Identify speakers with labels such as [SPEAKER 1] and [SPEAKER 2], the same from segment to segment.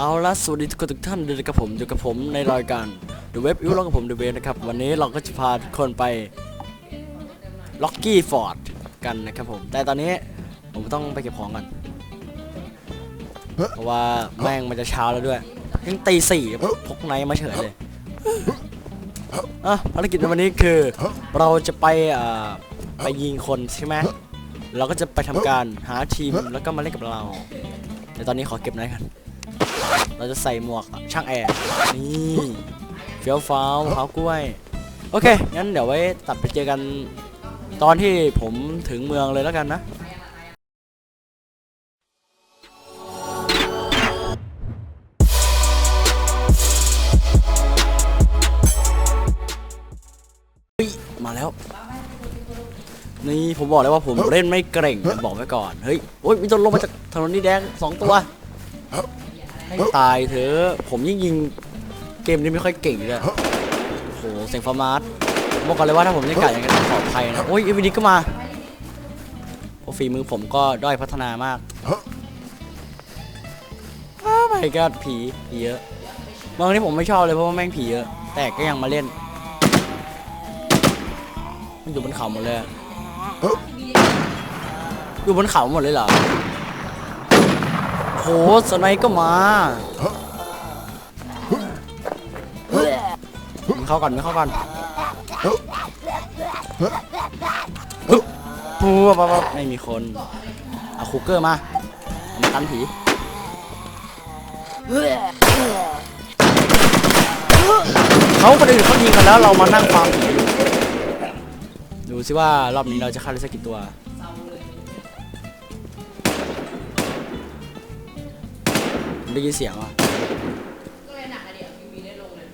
[SPEAKER 1] เอาละสวัสดีทุกคนทุกท่านด้วยกับผมอยู่กับผมในรายการ The Web อิวล็อกกับผม The Web นะครับ วันนี้เราก็จะพาทุกคนไป Locky Ford กันนะครับผม แต่ตอนนี้ผมต้องไปเก็บของกันเพราะว่าแม่งมันจะเช้าแล้วด้วยยังตีสี่พกไนมาเฉยเลยอะภารกิจในวันนี้คือ เราจะไปอ่าไปยิงคนใช่ไหมเราก็จะไปทำการหาทีมแล้วก็มาเล่นกับเรา แต่ตอนนี้ขอเก็บไนกัน เราจะใส่หมวกช่างแอร์นี่เฟี้ยวฟ้าวมะพร้ากล้วย โอเค งั้นเดี๋ยวไว้ตัดไปเจอกันตอนที่ผมถึงเมืองเลยแล้วกันนะเฮ้ยมาแล้ว นี่ผมบอกเลยว่าผมเล่นไม่เก่ง บอกไว้ก่อน เฮ้ย โอ้ยมีตัวลงมาจากถนนนี่แดงสองตัว ให้ตายเถอะผมยิ่งยิงเกมนี้ไม่ค่อยเก่งเลยโอ้โหเสียงฟอร์มาร์ตบอกก่อนเลยว่าถ้าผมเล่นไก่ยังไงต้องขออภัยนะโอ้ยอีวีดีก็มาโอ้ฝีมือผมก็ด้อยพัฒนามากอ้าวไม่ก็ผีผีเยอะบางที่ผมไม่ชอบเลยเพราะว่าแม่งผีเยอะ แต่ก็ยังมาเล่น มันอยู่บนเขาหมดเลยอะอยู่บนเขาหมดเลยเหรอโห สไนก็มามึงเข้าก่อนมึงเข้าก่อนปุ๊บปั๊บปั๊บไม่มีคน เอาคุกเกอร์มาเอามากันผีเขาคนอื่นเขายิงกันแล้วเรามานั่งฟังผีอยู่ดูสิว่ารอบนี้เราจะฆ่าได้สักกี่ตัว ได้ยินเสียงว่ะ
[SPEAKER 2] ก็เลยหนักอะเดี๋ยวทีวีได้ลงเลย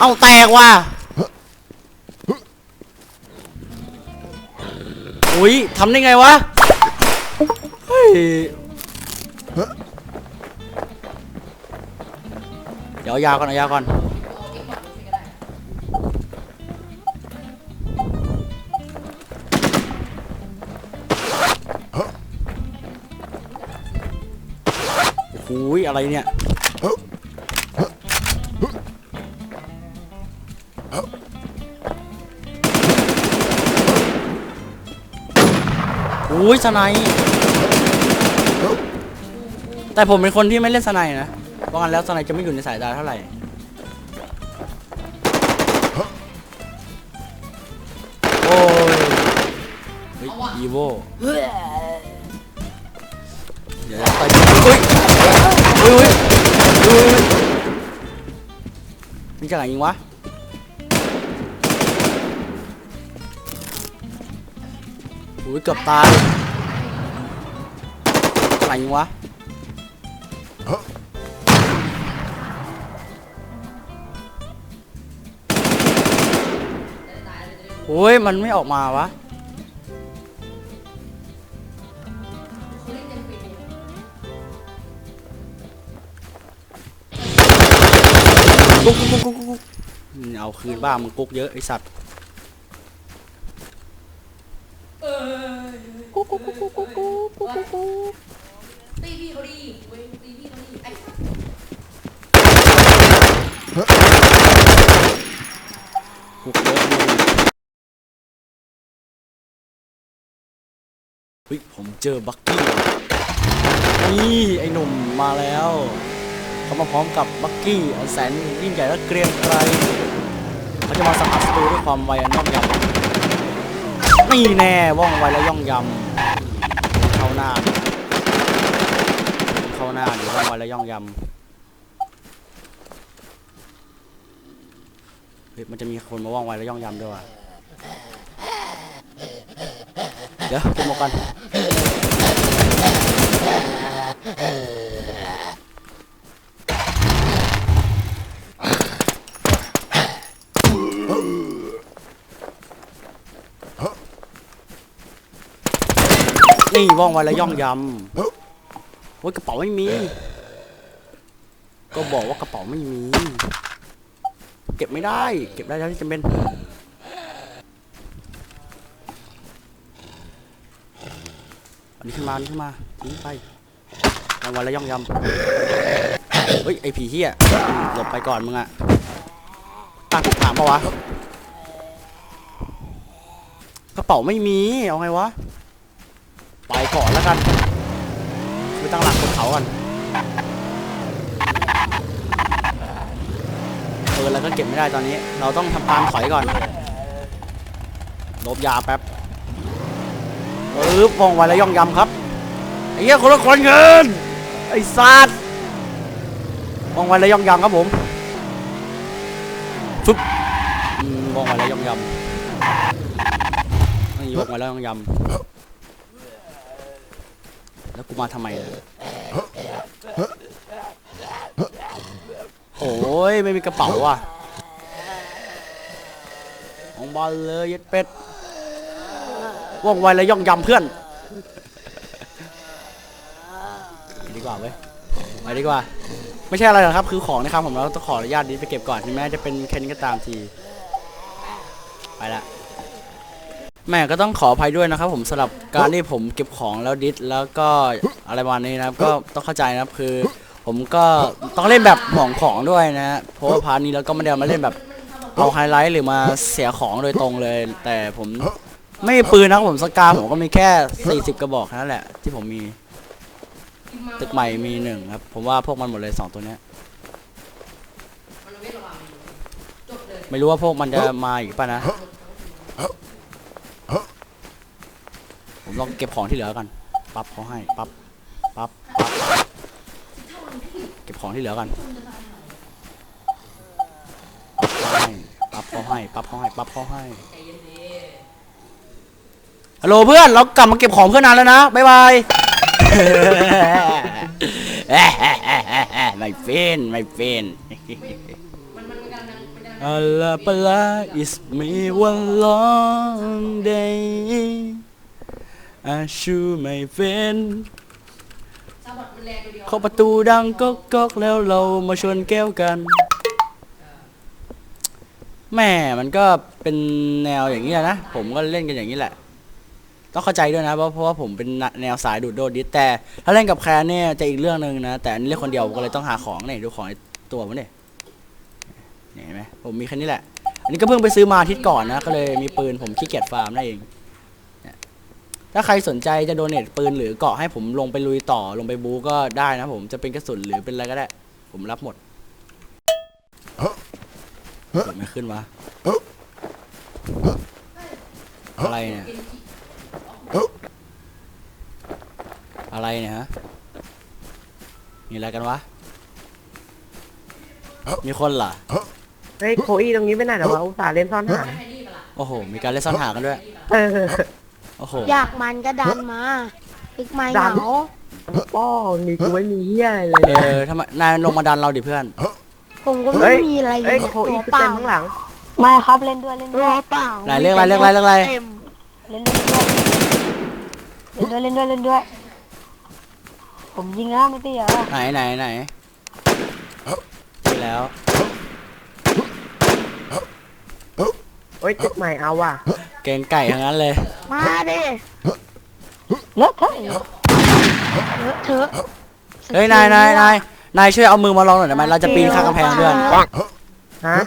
[SPEAKER 1] เอ้าแตกว่ะอุ้ยทำได้ไงวะเฮ้ยเดี๋ยวเอายาวก่อนเอายาวก่อน อะไรเนี่ยอุ้ยสไนแต่ผมเป็นคนที่ไม่เล่นสไนนะเพราะงั้นแล้วสไนจะไม่อยู่ในสายตาเท่าไหร่โอ้ยเฮ้ยอีโวเดี๋ยวไปอุ้ย มีจากไหนยิงวะอุ้ยเกือบตายอะไรวะโอ้ยมันไม่ออกมาวะกุ๊กกุ๊กกุ๊กกุ๊กกุ๊กอืม เอาคืนบ้างมึงกุ๊กเยอะไอสัตว์
[SPEAKER 2] ตีพี่เขาดีเว้ยตีพี่เขาดีไอ้สัส
[SPEAKER 1] กุ๊กเยอะเฮ้ยผมเจอบักกี้นี่ไอหนุ่มมาแล้วเขามาพร้อมกับบักกี้อันแสนยิ่งใหญ่และเกรียงไกร เขาจะมาสังหารศัตรูด้วยความไวอันย่องยำนี่แน่ว่องไวและย่องยำเข้าหน้า เข้าหน้าหรือว่องไวและย่องยำเฮ้ยมันจะมีคนมาว่องไวและย่องยำด้วยวะเดี๋ยวเก็บหมวกกัน นี่ว่องไวและย่องยำโอ้ยกระเป๋าไม่มี ก็บอกว่ากระเป๋าไม่มี เก็บไม่ได้ เก็บได้เท่าที่จำเป็นอันนี้ขึ้นมาอันนี้ขึ้นมาทิ้งไปรางวัลแล้วย่องยำเฮ้ยไอผีเฮียหลบไปก่อนมึงอะตั้งถามปะวะกระเป๋าไม่มี เอาไงวะ ไปก่อนแล้วกันไปตั้งหลักบนเขากันเออแล้วก็เก็บไม่ได้ตอนนี้ เราต้องทำการถอยก่อนลบยาแป๊บปึ๊บว่องไวและย่องยำครับไอ้เหี้ยคนละคนเงินไอ้สัตว์ว่องไวและย่องยำครับผมฟึบอืมองไวและย่องยำนี่ว่องไวและย่องยำ แล้วกูมาทำไมโอ้ยไม่มีกระเป๋าว่ะของบอลเลยย็ดเป็ดว่องไวและย่องยำเพื่อนไปดีกว่าเว้ยไปดีกว่า ไม่ใช่อะไรหรอกครับ คือของนะครับผมเราต้องขออนุญาตนี้ไปเก็บก่อนถึงแม้จะเป็นแค่นี้ก็ตามที ไปละ แม่ก็ต้องขออภัยด้วยนะครับ ผมสำหรับการที่ผมเก็บของแล้วดิสแล้วก็อะไรประมาณนี้นะครับ ก็ต้องเข้าใจนะครับคือ ผมก็ต้องเล่นแบบห่วงของด้วยนะฮะเพราะว่าพาร์ทนี้เราก็ไม่ได้มาเล่นแบบเอาไฮไลท์หรือมาเสียของโดยตรงเลย แต่ผมไม่มีปืนนะครับผมสกาผมก็มีแค่ 40 กระบอกแค่นั้นแหละ ที่ผมมีตึกใหม่มีหนึ่งครับ ผมว่าพวกมันหมดเลยสองตัวเนี้ยไม่รู้ว่าพวกมันจะมาอีกป่ะนะ ลองเก็บของที่เหลือกันปั๊บเขาให้ปั๊บปั๊บปั๊บเก็บของที่เหลือกันปั๊บเขาให้ปั๊บเขาให้ปั๊บเขาให้ฮัลโหลเพื่อนเรากลับมาเก็บของเพื่อนนานแล้วนะบ๊ายบายไม่เป็นไม่เป็น
[SPEAKER 2] มันมันมัลังมันกำลัง
[SPEAKER 1] Allah Pala is me one long day I shoot my friend
[SPEAKER 2] ซาบอดมันแรงตัวเดียว
[SPEAKER 1] เคาะประตูดังก๊อกก๊อกแล้วเรามาชนแก้วกันแม่มันก็เป็นแนวอย่างนี้แหละนะ ผมก็เล่นกันอย่างนี้แหละ ต้องเข้าใจด้วยนะ เพราะเพราะว่าผมเป็นแนวสายดูดโดดดิสแต่ ถ้าเล่นกับแคร์เนี่ยจะอีกเรื่องหนึ่งนะ แต่อันนี้เล่นคนเดียวผมก็เลยต้องหาของเนี่ยดูของในตัวผมเนี่ยเนี่ยเห็นไหมผมมีแค่นี้แหละ อันนี้ก็เพิ่งไปซื้อมาอาทิตย์ก่อนนะ ก็เลยมีปืนผมขี้เกียจฟาร์มนั่นเองเนี่ย ถ้าใครสนใจจะโดเนทปืนหรือเกาะให้ผมลงไปลุยต่อลงไปบูก็ได้นะผมจะเป็นกระสุนหรือเป็นอะไรก็ได้ ผมรับหมดเกิดไม่ขึ้นวะอะไรเนี่ย
[SPEAKER 2] กินขี้
[SPEAKER 1] อะไรเนี่ยฮะมีอะไรกันวะ มีคนเหรอ
[SPEAKER 3] เฮ้ยโคอี้ตรงนี้ไปไหนแล้ววะอุตส่าห์เล่นซ่อนหา
[SPEAKER 2] ไม่ให้รีบอะล่ะ
[SPEAKER 1] โอ้โห มีการเล่นซ่อนหากันด้วย
[SPEAKER 3] เออ
[SPEAKER 1] โอ้โห
[SPEAKER 4] อยากมันก็ดันมาอีกไม่เห
[SPEAKER 3] ดั
[SPEAKER 4] งาน
[SPEAKER 3] ป้อนี่กูไม่มีเฮียอะไรเลย
[SPEAKER 1] เออทำไมนายลงมาดันเราดิเพื่อน
[SPEAKER 4] ผมก็
[SPEAKER 3] เฮ้
[SPEAKER 4] ไม่
[SPEAKER 3] ย
[SPEAKER 4] มีอะไรอ
[SPEAKER 3] เอ้ย
[SPEAKER 4] ยู่
[SPEAKER 3] โค
[SPEAKER 4] ตั
[SPEAKER 3] อี้
[SPEAKER 4] ว
[SPEAKER 3] ขึ้น
[SPEAKER 4] เปล่า
[SPEAKER 3] เต็มข้างหลัง
[SPEAKER 5] ไม่ครับเล่นด้วยเล่น
[SPEAKER 4] ตั
[SPEAKER 5] ด้
[SPEAKER 4] ว
[SPEAKER 5] วย
[SPEAKER 4] เปล่า
[SPEAKER 1] ไหนเรียกอะไรเรียกอะไรเรียกอะไร
[SPEAKER 4] เต็ม
[SPEAKER 5] เล่นด้วยเล่นด้วยเล่นด้วยเล่นด้วย ผมยิงแล้วไม่ตีเหรอ
[SPEAKER 1] ไหนไหนไหนมีแล้ว
[SPEAKER 3] โอ้ยตึกใหม่เอาว่ะ
[SPEAKER 1] เกงไก่ทั้งนั้นเลย
[SPEAKER 4] มาดิ
[SPEAKER 5] เลอะเทอะ
[SPEAKER 4] เลอะเถอะ
[SPEAKER 1] เฮ้ยนายนายนายนายช่วยเอามือมาลองหน่อยได้ไหมเราจะปีนข้ามกำแพงเพื่อน
[SPEAKER 3] ฮะ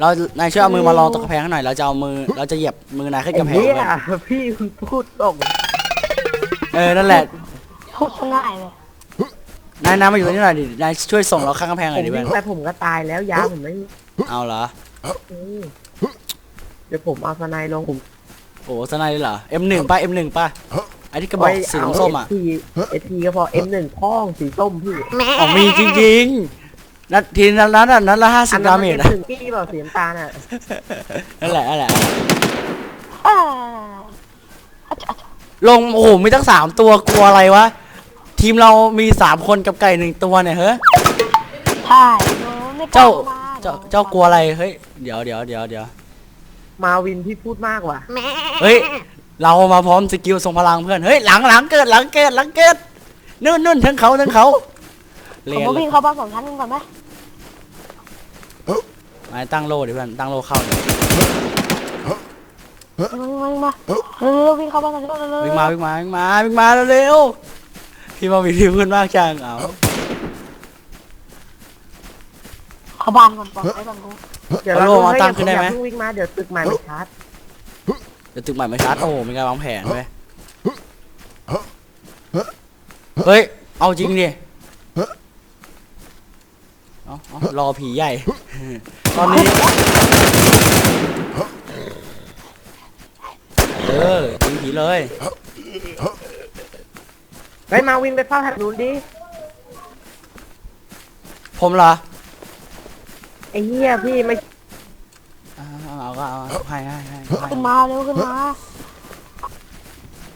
[SPEAKER 1] เรานายช่วยเอามือมาลองตรงกำแพงให้หน่อยเราจะเอามือเราจะเหยียบมือนายขึ้น
[SPEAKER 3] ไอ้
[SPEAKER 1] กำแพง
[SPEAKER 3] เฮีย
[SPEAKER 1] เพื่อน
[SPEAKER 3] พี่พูดตรง
[SPEAKER 1] เออนั่นแหละ
[SPEAKER 5] พูดซะง่ายเลย
[SPEAKER 1] นายนายมาอยู่ตรงนี้หน่อยดินายช่วยส่งเราข้างกำแพงห
[SPEAKER 3] ผ
[SPEAKER 1] น่อ
[SPEAKER 3] ม
[SPEAKER 1] ยดิเพื่
[SPEAKER 3] วิ่
[SPEAKER 1] องน
[SPEAKER 3] ไปผมก็ตายแล้วยาผมไม่
[SPEAKER 1] เอาเหรอ
[SPEAKER 3] อืม เดี๋ยวผมเอาสไนด์ลงผม
[SPEAKER 1] โอ้สนายเลยเหรอ M1 ป่ะ M1 ป่ะไอ้ที่กระบอกสีส้มๆอะ
[SPEAKER 3] เอทีเอทีก็พอ M1 พ่องสีส้มพี่
[SPEAKER 4] แม่
[SPEAKER 1] อ๋อมีจริงๆนัดทีนั้นนัดอะนัดละห้าสิ
[SPEAKER 3] อั
[SPEAKER 1] บ
[SPEAKER 3] น
[SPEAKER 1] ดา
[SPEAKER 3] นั้น
[SPEAKER 1] เม
[SPEAKER 3] มัน
[SPEAKER 1] จ
[SPEAKER 3] เป็น
[SPEAKER 1] นะ
[SPEAKER 3] ถึงพี่เปล่าสีน้ำตาลอะ
[SPEAKER 1] นั่นแหละนั่นแหละ
[SPEAKER 5] อ่าอะอะอะ
[SPEAKER 1] ลงโอ้โหมีตั้งสามตัวกลัวอะไรวะ ทีมเรามีสามคนกับไก่หนึ่งตัวเนี่ยเฮ้ย
[SPEAKER 5] ใช่โน้ไม่กล้
[SPEAKER 1] เจ้า
[SPEAKER 5] มา
[SPEAKER 1] เจ้าเจ้ากลัวอะไรเฮ้ยเดี๋ยวเดี๋ยวเดี๋ยวเดี๋ยว
[SPEAKER 3] มาวินพี่พูดมากว่ะ
[SPEAKER 4] แม่
[SPEAKER 1] เฮ้ย เรามาพร้อมสกิลทรงพลังเพื่อน เฮ้ย หลังหลังเกิดหลังเกิดหลังเกิดนู่นนู่นทั้งเขาทั้งเขา
[SPEAKER 5] ผ
[SPEAKER 1] เรี
[SPEAKER 5] ม
[SPEAKER 1] ยน
[SPEAKER 5] มาวิ่งเข้าบ้านสองชั้นกันก่อนไหม
[SPEAKER 1] มาตั้งโล่ดิเพื่อน ตั้งโล่เข้าดิ
[SPEAKER 5] วิ่งมาวิ่งมาเร็วๆวิ่งเข้าบ้านกันเร็วๆเร็วๆ
[SPEAKER 1] วิ่งมาวิ่งมาวิ่งมาวิ่งมาเร็วๆพี่มามีที่พื้นมากจังเอา
[SPEAKER 5] เข้าบ้านก่อนปลอดภัยก่อนกู
[SPEAKER 3] เดี๋ยวเราดูให้เดี๋ยวผมอย่าเพิ่งวิ่งมาเดี๋ยวตึกใหม่มันชาร์จ
[SPEAKER 1] เดี๋ยวตึกใหม่มาชาร์จโอ้โหมีการวางแผนเว้ยเฮ้ย เอาจริงดิเอาเอารอผีใหญ่ ตอนนี้ เออยิงผีเลย
[SPEAKER 3] ไปมาวินไปเฝ้าแถบนู้นดิ
[SPEAKER 1] ผมเหรอ
[SPEAKER 3] ไอ้เหี้ยพี่ไม่
[SPEAKER 1] เอาเอาก็เอาเอาให้ให้ให้ให้
[SPEAKER 5] ขึ้นมาเร็วขึ้นมา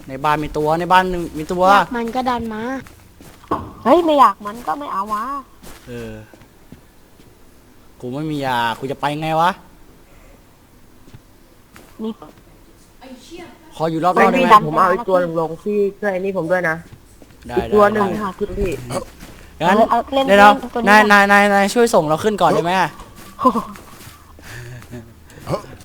[SPEAKER 1] ในบ้านมีตัวในบ้านมีตัว
[SPEAKER 4] อยากมันก็ดันมา
[SPEAKER 5] เฮ้ยไม่อยากมันก็ไม่เอามา
[SPEAKER 1] เออ กูไม่มียา กูจะไปไงวะ
[SPEAKER 5] นี่
[SPEAKER 2] ไอเชี่ย
[SPEAKER 1] ขออยู่รอบ
[SPEAKER 3] ไม่
[SPEAKER 1] ๆได้ไหม
[SPEAKER 3] ดันผมเอาอีกตัวหนึ่งลงพี่ช่วยไอ้นี่ผมด้วยนะ
[SPEAKER 1] ได้
[SPEAKER 3] อีก
[SPEAKER 1] ได้
[SPEAKER 3] ตัวหนึ่ง
[SPEAKER 1] ได้
[SPEAKER 3] ขึ้นพี่
[SPEAKER 1] งั้น
[SPEAKER 5] เอาเล่น
[SPEAKER 1] เดี๋ยว
[SPEAKER 5] เล่นตัวนี้
[SPEAKER 1] นาย
[SPEAKER 5] นะ
[SPEAKER 1] นายนายนายช่วยส่งเราขึ้นก่อนได้ไหมอะ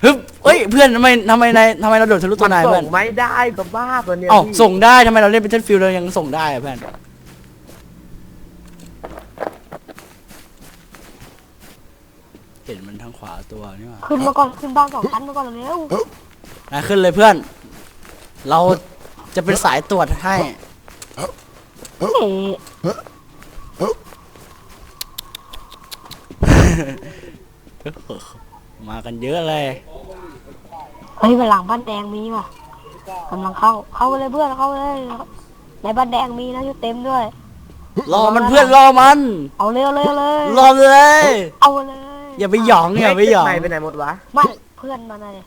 [SPEAKER 1] ฮึบเอ้ยเพื่อนทำไมทำไมนายทำไมเราโดดทะลุตัวนาย
[SPEAKER 3] ส่
[SPEAKER 1] เพื่อน
[SPEAKER 3] งไม่ได้ก็บ้าตัวเนี้ย
[SPEAKER 1] อ๋อ
[SPEAKER 3] พี่
[SPEAKER 1] ส่งได้ทำไมเราเล่นเป็นเทนฟิลเรายังส่งได้อะเพื่อนเห็นมันทางขวาตัวนี่หว่า
[SPEAKER 5] ขึ้นมาก่อนขึ้นบ้านสองชั้นมาก่อนเร็ว
[SPEAKER 1] นายขึ้นเลยเพื่อน เราจะเป็นสายตรวจให้
[SPEAKER 5] เอ๊ะ
[SPEAKER 1] มากันเยอะเลย
[SPEAKER 5] เฮ้ยไปหลังบ้านแดงมีว่ะกำลังเข้า เข้าไปเลยเพื่อนเข้าไปเลยในบ้านแดงมีนะอยู่เต็มด้วย
[SPEAKER 1] รอมันเพื่อนรอมัน
[SPEAKER 5] เอาเร็วเลยเอาเลย
[SPEAKER 1] รอเลย
[SPEAKER 5] เอาเลย
[SPEAKER 1] อย่าไปหยองอย่าไปหยอง
[SPEAKER 3] ตึกใหม่ไปไหนหมดวะ
[SPEAKER 5] ไม่เพื่อนมันอะไร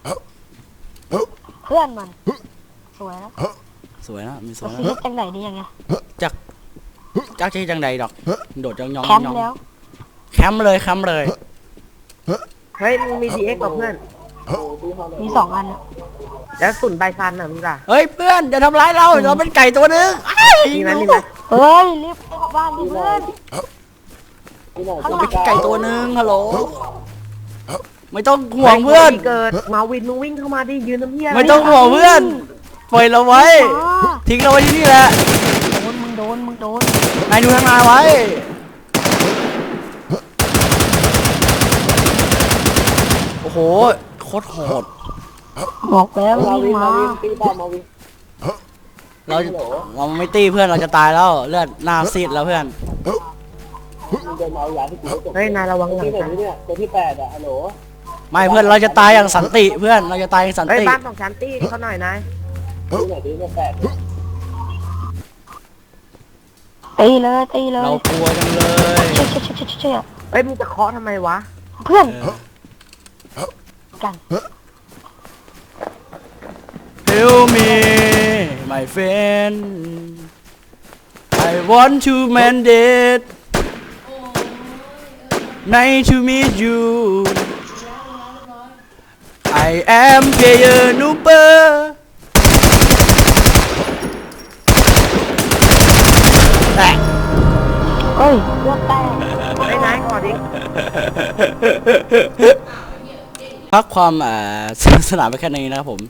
[SPEAKER 5] เพื่อนมัน สวยแล้ว
[SPEAKER 1] สวยนะมีส
[SPEAKER 5] จะ
[SPEAKER 1] วย
[SPEAKER 5] ซื้อ
[SPEAKER 1] นะ
[SPEAKER 5] จังไหนดียังไง
[SPEAKER 1] จักจักจังใดดอก โดดยองยอง
[SPEAKER 5] แคมป์
[SPEAKER 1] ยอง
[SPEAKER 5] แล้ว
[SPEAKER 1] แคมป์เลยแคมป์เลย
[SPEAKER 3] เฮ้ยมึงมีดีเอ็กกับเพื่อน
[SPEAKER 5] มีสองอันอะ
[SPEAKER 3] แล้วสุนใบซันน่ะมีป่ะ
[SPEAKER 1] เฮ้ยเพื่อนอย่าทำร้ายเราเราเป็นไก่ตัวหนึงอ้าย
[SPEAKER 3] มีไหมมีไหม
[SPEAKER 5] เฮ้ยรีบเข้าบ้านดิเพื่อนข้าง
[SPEAKER 1] เรา
[SPEAKER 5] หลั
[SPEAKER 1] เป็น
[SPEAKER 5] ง
[SPEAKER 1] ไก่ตัวหนึงฮัลโหลไม่ต้องห่วงเพื่อน
[SPEAKER 3] ฮ้ยเกิดมาวินมึงวิ่งเข้ามาดิยืนน้ำเหี้ยะร
[SPEAKER 1] ไม่ต้องห่วงเพื่อนปล่อยเราไว้
[SPEAKER 5] อ๋อ
[SPEAKER 1] ทิ้งเราไว้ที่นี่แหละ
[SPEAKER 5] โดนมึงโดนมึงโดน
[SPEAKER 1] นายดูทางนายไว้ โอ้โหโคตรโหด
[SPEAKER 5] บอกแล้ววิ่งมา
[SPEAKER 1] เราจะเราไม่ตีเพื่อนเราจะตายแล้วเลือดหน้าซีดแล้วเพื่อน
[SPEAKER 3] เฮ้ยนายระวังหลังนะ
[SPEAKER 1] ไม่เพื่อนเราจะตายอย่างสันติเพื่อนเราจะตายอย่างสัน
[SPEAKER 3] เฮ้ย
[SPEAKER 1] ติ
[SPEAKER 3] บ้านสองชั้นตี้เขาหน่อยนาย
[SPEAKER 5] ตีเลยตีเลย
[SPEAKER 1] เรากลัวจังเลย
[SPEAKER 5] เชี่ยเชี่ยเชี่ยเชี่ยเชี่ย
[SPEAKER 3] เฮ้ยมึงจะเคาะทำไมวะ
[SPEAKER 5] เพื่อน
[SPEAKER 1] เออ
[SPEAKER 5] กัน
[SPEAKER 1] Help me my friend I want to mandate
[SPEAKER 2] โอ้ย
[SPEAKER 1] nice to meet you I am player nooper แตะ
[SPEAKER 5] เฮ้ยเลือดแตก
[SPEAKER 3] ไอ้ยนายก่อนดิ
[SPEAKER 1] พักความอ่าสนุกสนานไปแค่นี้นะครับผม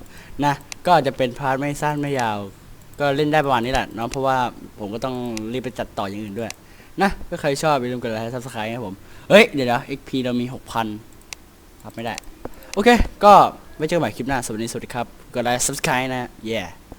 [SPEAKER 1] นะก็จะเป็นพาร์ทไม่สั้นไม่ยาว ก็เล่นได้ประมาณนี้แหละเนาะเพราะว่าผมก็ต้องรีบไปจัดต่ออย่างอื่นด้วยนะก็ใครชอบอย่าลืมกดไลค์ซับสไครต์ครับผมเฮ้ยเดี๋ยวนะ XP เรามี 6,000รับไม่ได้ โอเค ก็ไว้เจอกันใหม่คลิปหน้าสวัสดีสวัสดีครับกดไลค์ซับสไครต์นะ yeah